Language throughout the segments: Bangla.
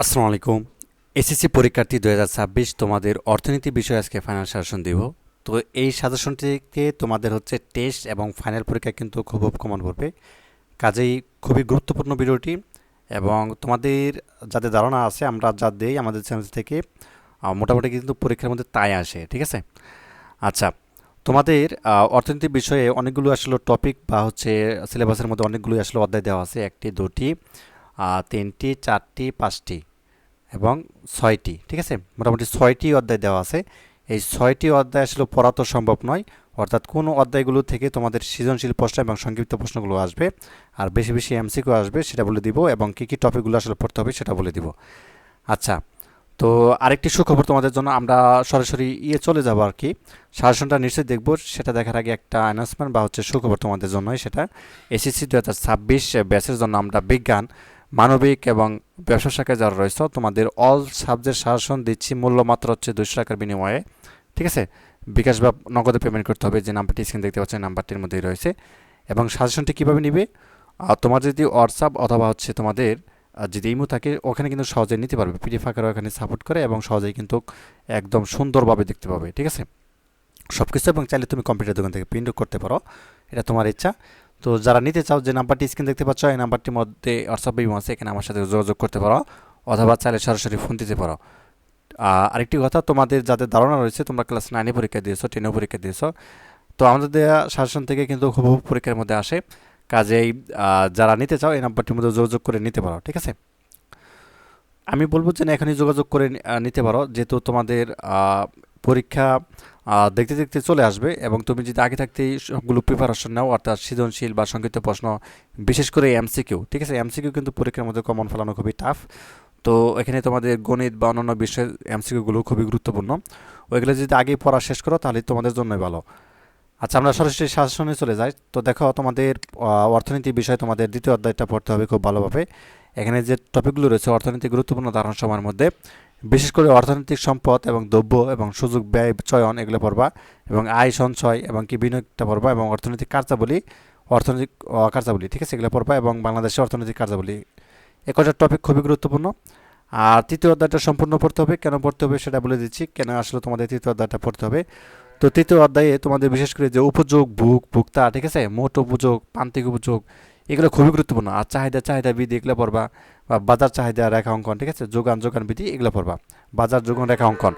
আসসালামু আলাইকুম। এসএসসি পরীক্ষার্থী দু হাজার ছাব্বিশ তোমাদের অর্থনীতি বিষয়ে আজকে ফাইনাল সাজেশন দিব। তো এই সাজেশনটিতে তোমাদের হচ্ছে টেস্ট এবং ফাইনাল পরীক্ষা কিন্তু খুব কমন পড়বে কাজেই খুবই গুরুত্বপূর্ণ ভিডিওটি এবং তোমাদের যাদের ধারণা আছে, আমরা যা দেই আমাদের চ্যানেল থেকে মোটামুটি কিন্তু পরীক্ষার মধ্যে তাই আসে, ঠিক আছে? আচ্ছা তোমাদের অর্থনীতি বিষয়ে অনেকগুলো আসলে টপিক বা হচ্ছে সিলেবাসের মধ্যে অনেকগুলো আসলে অধ্যায় দেওয়া আছে, একটি, দুটি। তিনটি, চারটি, পাঁচটি এবং ছয়টি, ঠিক আছে? মোটামুটি ছয়টি অধ্যায় দেওয়া আছে। এই ছয়টি অধ্যায় আসলে পড়া তো সম্ভব নয়। অর্থাৎ কোন অধ্যায়গুলো থেকে তোমাদের সৃজনশীল প্রশ্ন এবং সংক্ষিপ্ত প্রশ্নগুলো আসবে আর বেশি বেশি এমসিকিউ আসবে সেটা বলে দিব এবং কী কী টপিকগুলো আসলে পড়তে হবে সেটা বলে দিব। আচ্ছা তো আরেকটি সুখবর তোমাদের জন্য আমরা সরাসরি ইয়ে চলে যাব আর কি। সাজেশনটা নিশ্চয়ই দেখব, সেটা দেখার আগে একটা অ্যানাউন্সমেন্ট বা হচ্ছে সুখবর তোমাদের জন্যই সেটা। এসএসসি দু হাজার ছাব্বিশ ব্যাচের জন্য আমরা বিজ্ঞান মানবিক এবং ব্যবসা শাখায় যারা রয়েছে, তোমাদের অল সাবজেক্ট সাজেশন দিচ্ছি। মূল্য মাত্র হচ্ছে দুশো টাকার বিনিময়ে। ঠিক আছে? বিকাশ বা নগদে পেমেন্ট করতে হবে। যে নাম্বারটি স্ক্রিন দেখতে পাচ্ছেন নাম্বারটির মধ্যেই রয়েছে। এবং সাজেশনটি কীভাবে নিবে? তোমার যদি হোয়াটসঅ্যাপ অথবা হচ্ছে তোমাদের যদি ইমো থাকে, ওখানে কিন্তু সহজে নিতে পারবে। পিডিএফ আকারে ওখানে সাপোর্ট করে এবং সহজেই কিন্তু একদম সুন্দরভাবে দেখতে পাবে। ঠিক আছে? সব কিছু এবং চাইলে তুমি কম্পিউটার দোকান থেকে প্রিন্ট করতে পারো। এটা তোমার ইচ্ছা। তো যারা নিতে চাও যে নাম্বারটি স্ক্রিন দেখতে পাচ্ছ, এই নাম্বারটির মধ্যে হোয়াটসঅ্যাপ ইমো আছে, এখানে আমার সাথে যোগাযোগ করতে পারো অথবা চাইলে সরাসরি ফোন দিতে পারো। আরেকটি কথা, তোমাদের যাদের ধারণা রয়েছে, তোমরা ক্লাস নাইনে পরীক্ষা দিয়েছ টেনেও পরীক্ষা দিয়েছ, তো আমাদের দেওয়া শাসন থেকে কিন্তু হুবহু পরীক্ষার মধ্যে আসে। কাজেই যারা নিতে চাও, এই নাম্বারটির মধ্যে যোগাযোগ করে নিতে পারো, ঠিক আছে? আমি বলব যে না, এখনই যোগাযোগ করে নিতে পারো। যেহেতু তোমাদের পরীক্ষা দেখতে দেখতে চলে আসবে এবং তুমি যদি আগে থাকতেই সবগুলো প্রিপারেশন নাও, অর্থাৎ সৃজনশীল বা সংক্ষিপ্ত প্রশ্ন, বিশেষ করে এমসিকিউ ঠিক আছে? এমসিকিউ কিন্তু পরীক্ষার মধ্যে কমন ফেলানো খুবই টাফ তো এখানে তোমাদের গণিত বা অন্যান্য বিষয়ের এমসিকিউগুলো খুবই গুরুত্বপূর্ণ। ওইগুলো যদি আগেই পড়া শেষ করো, তাহলে তোমাদের জন্যই ভালো। আচ্ছা আমরা সরাসরি শাসনে চলে যাই। তো দেখো, তোমাদের অর্থনীতি বিষয়ে তোমাদের দ্বিতীয় অধ্যায়টা পড়তে হবে খুব ভালোভাবে। এখানে যে টপিকগুলো রয়েছে, অর্থনীতি গুরুত্বপূর্ণ ধারণা সময়ের মধ্যে বিশেষ করে অর্থনৈতিক সম্পদ এবং দ্রব্য এবং সুযোগ ব্যয় চয়ন এগুলো পড়বা এবং আয় সঞ্চয় এবং কি বিনিয়োগটা পড়বা এবং অর্থনৈতিক কার্যাবলী অর্থনৈতিক কার্যাবলী, ঠিক আছে? এগুলো পড়বা এবং বাংলাদেশের অর্থনৈতিক কার্যাবলী। এ কটা টপিক খুবই গুরুত্বপূর্ণ। আর তৃতীয় অধ্যায়টা সম্পূর্ণ পড়তে হবে। কেন পড়তে হবে সেটা বলে দিচ্ছি। কেন আসলে তোমাদের তৃতীয় অধ্যায়টা পড়তে হবে? তো তৃতীয় অধ্যায়ে তোমাদের বিশেষ করে যে উপযোগ ভোগ, ভুক্তা, ঠিক আছে? মোট উপযোগ, প্রান্তিক উপযোগ এগুলো খুবই গুরুত্বপূর্ণ। আর চাহিদা চাহিদা বিধি এগুলো পড়বা বা বাজার চাহিদা, রেখা অঙ্কন, ঠিক আছে? যোগান যোগান বিধি এগুলো পড়বা। বাজার, যোগান, রেখা অঙ্কন।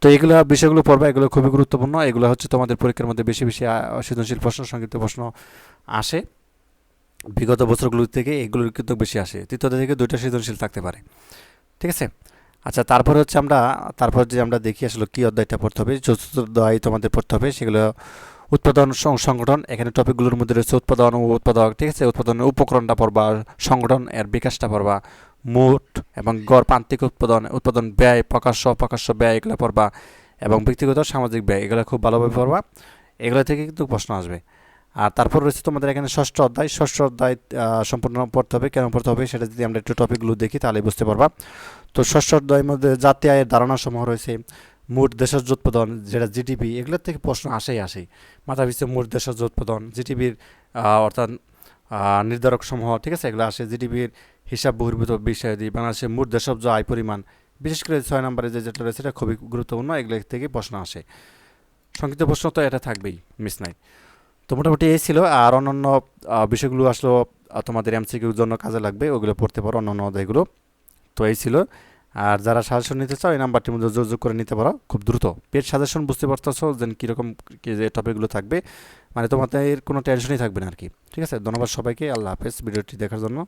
তো এগুলো বিষয়গুলো পড়বা, এগুলো খুবই গুরুত্বপূর্ণ। এগুলো হচ্ছে তোমাদের পরীক্ষার মধ্যে বেশি বেশি সৃজনশীল প্রশ্ন, সংক্ষিপ্ত প্রশ্ন আসে। বিগত বছরগুলো থেকে এগুলোর কিন্তু বেশি আসে। তৃতীয় থেকে দুইটা সৃজনশীল থাকতে পারে। ঠিক আছে? আচ্ছা তারপর হচ্ছে আমরা, তারপর যে আমরা দেখি আসলে কী অধ্যায়টা পড়তে হবে, চতুর্থ অধ্যায় তোমাদের পড়তে হবে, সেগুলো উৎপাদন সংগঠন, এখানে টপিকগুলোর মধ্যে রয়েছে উৎপাদন ও উৎপাদক, ঠিক আছে? উৎপাদনের উপকরণটা পড়বা, সংগঠন এর বিকাশটা পড়বা, মোট এবং গড় প্রান্তিক উৎপাদন উৎপাদন ব্যয়, প্রকাশ্য প্রকাশ্য ব্যয়, এগুলো পড়বা এবং ব্যক্তিগত সামাজিক ব্যয়, এগুলো খুব ভালোভাবে পড়বা। এগুলো থেকে কিন্তু প্রশ্ন আসবে। আর তারপর রয়েছে তোমাদের এখানে ষষ্ঠ অধ্যায়। ষষ্ঠ অধ্যায় সম্পূর্ণ পড়তে হবে। কেন পড়তে হবে সেটা যদি আমরা একটু টপিকগুলো দেখি তাহলে বুঝতে পারবা। তো ষষ্ঠ অধ্যায়ের মধ্যে জাতি আয়ের ধারণা সমূহ রয়েছে। মোট দেশের উৎপাদন যেটা জিডিপি এগুলোর থেকে প্রশ্ন আসেই আসে মাথা পিছু মোট দেশের উৎপাদন জিডিপির অর্থাৎ নির্ধারক সমূহ ঠিক আছে? এগুলো আসে জিডিপির হিসাব বহির্ভূত বিষয়াদি বাংলাদেশের মোট দেশজ আয় পরিমাণ বিশেষ করে ছয় নম্বরে যে যেটা রয়েছে এটা খুবই গুরুত্বপূর্ণ এগুলো থেকে প্রশ্ন আসে। সংক্ষিপ্ত প্রশ্ন তো এটা থাকবেই মিস নাই। তো মোটামুটি এই ছিল আর অন্যান্য বিষয়গুলো আসলে আহ, তোমাদের এমসিকিউর জন্য কাজে লাগবে ওগুলো পড়তে পারো অন্যান্য অধ্যায়গুলো। তো এই ছিল। আর যারা সাজেশন নিতে চাও, এই নাম্বারটির মধ্যে যোগাযোগ করে নিতে পারো। খুব দ্রুত। পেট সাজেশন বুঝতে পারতেছো যে কীরকম কী যে টপিকগুলো থাকবে। মানে তোমাদের কোনো টেনশনই থাকবে না আর কি। ঠিক আছে? ধন্যবাদ সবাইকে। আল্লাহ হাফেজ। ভিডিওটি দেখার জন্য।